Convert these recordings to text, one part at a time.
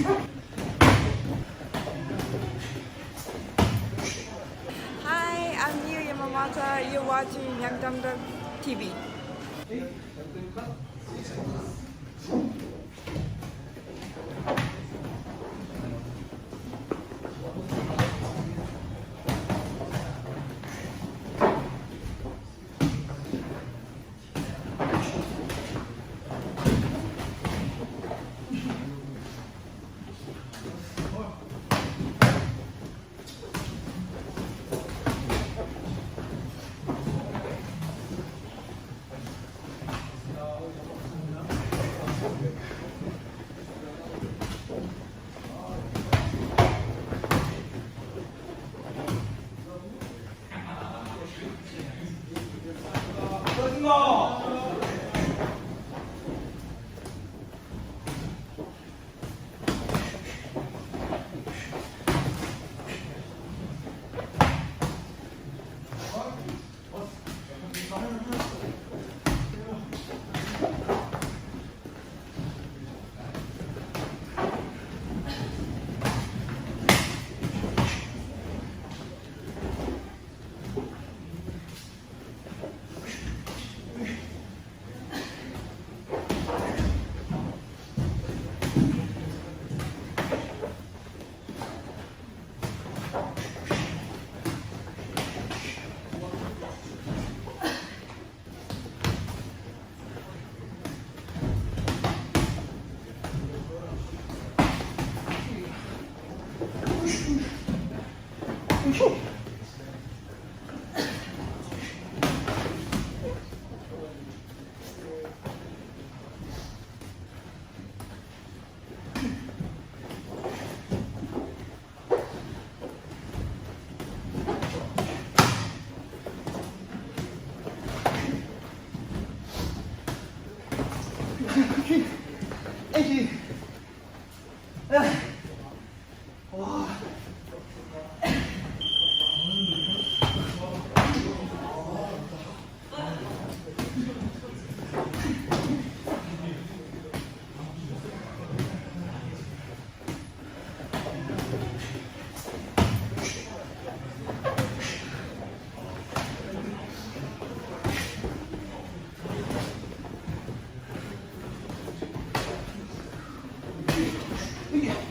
Hi, I'm Yu Yamamata. You're watching Yangdangdang TV. God. Yeah.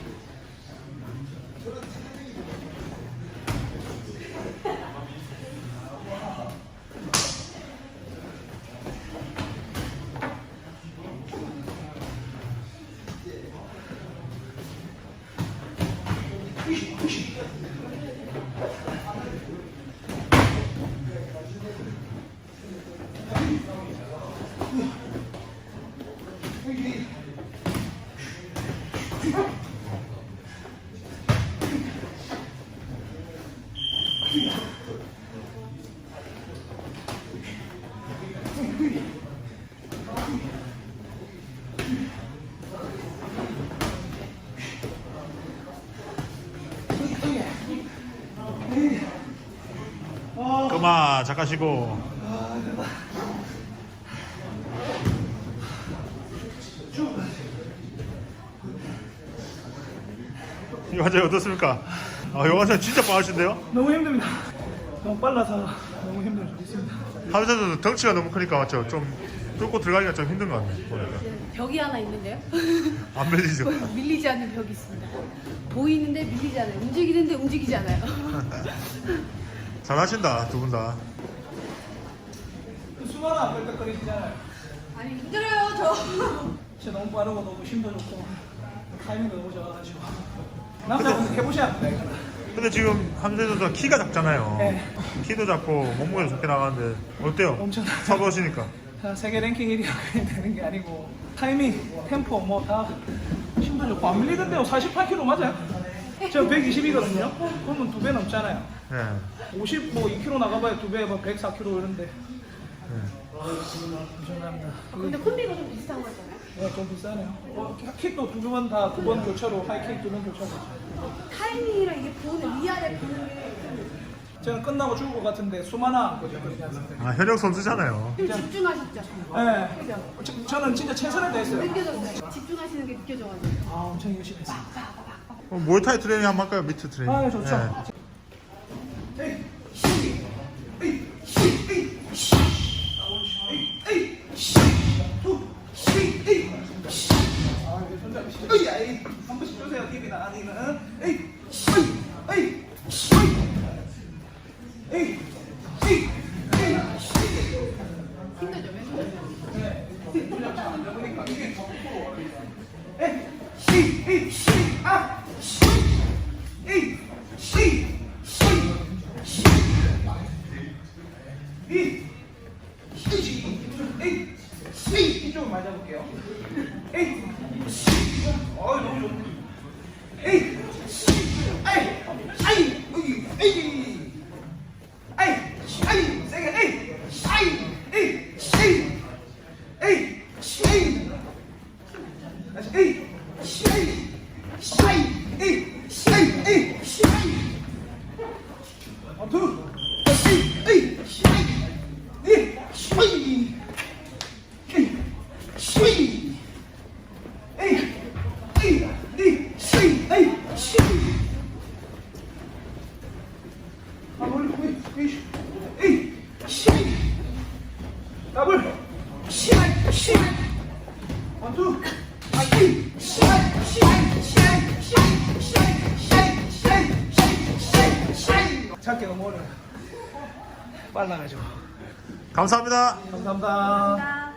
그만 잠깐 쉬고 요한장 어떻습니까? 아, 요한장 진짜 빠르신데요? 너무 힘듭니다. 너무 빨라서 너무 힘들습니다. 하면서도 덩치가 너무 크니까 맞죠? 좀 뚫고 들어가기가 좀 힘든 것 같네 보니까 벽이 하나 있는데요. 안 밀리죠? 밀리지 않는 벽이 있습니다. 보이는데 밀리지 않아요. 움직이는데 움직이지 않아요. 잘하신다 두 분 다. 수많아 뺄깍거리시잖아요. 아니 힘들어요 저. 진짜 너무 빠르고 너무 힘도 좋고 타이밍도 너무 좋아가지고 남자분들 해보셔야 합니다. 이거는. 근데 지금 함세 선수가 키가 작잖아요. 네. 키도 작고 몸무게도 좋게 나가는데 어때요? 엄청 서보시니까 자, 세계 랭킹 1위 되는 게 아니고 타이밍, 템포 뭐 다 힘도 좋고 안 밀리던데요. 48kg 맞아요? 저 120이거든요. 그러면 두 배 넘잖아요. 네. 50, 뭐 2kg 나가봐야 두 배, 뭐 104kg 이런데 네. 엄청납니다. 근데 콤비가 좀 비슷한 거잖아요. 네, 좀 비싸네요. 어, 킥도 두번다두 번 교차로 하이킥 두 번 교차로. 타이밍이랑 이게 보는 위아래 보는 게 저는 끝나고 죽을 것 같은데 수많아? 아 현역 선수잖아요. 좀 집중하셨죠? 네. 그죠? 저- 저는 진짜 최선을 다했어요. 느껴졌어요. 집중하시는 게 느껴져가지고. 아, 엄청 열심히 했어요. 어, 모이타이 트레이닝 한번 할까요? 미트 트레이닝. 아, 좋죠. 예. 에이, 시, 에이, 시, 에이, 시, 번씩 어이 아이 한 번씩 주세요 TV나 아니면 에이 어이 에이 어이 에이 에이 힘들 좀 해주세요. 에이 B 좀 맞아볼게요. 에이, C. 너무 좋네. 에이, C. 아이, 아이, 여기, 에이. 아이, 아이, 세게, 에이, 아이, 에이, 에이, 에이, 에이. 다시, 에이, 에이, 에이, 에이, 에이, 에이, 에이. 원, 투. 에이, 에이, 에이, 시. 더블 시, 시. 원, 투. 아, 이, 시, 시, 시, 시, 시, 시, 시, 시, 시. 찾기 너무 어려워. 빨라가지고. 감사합니다. 감사합니다.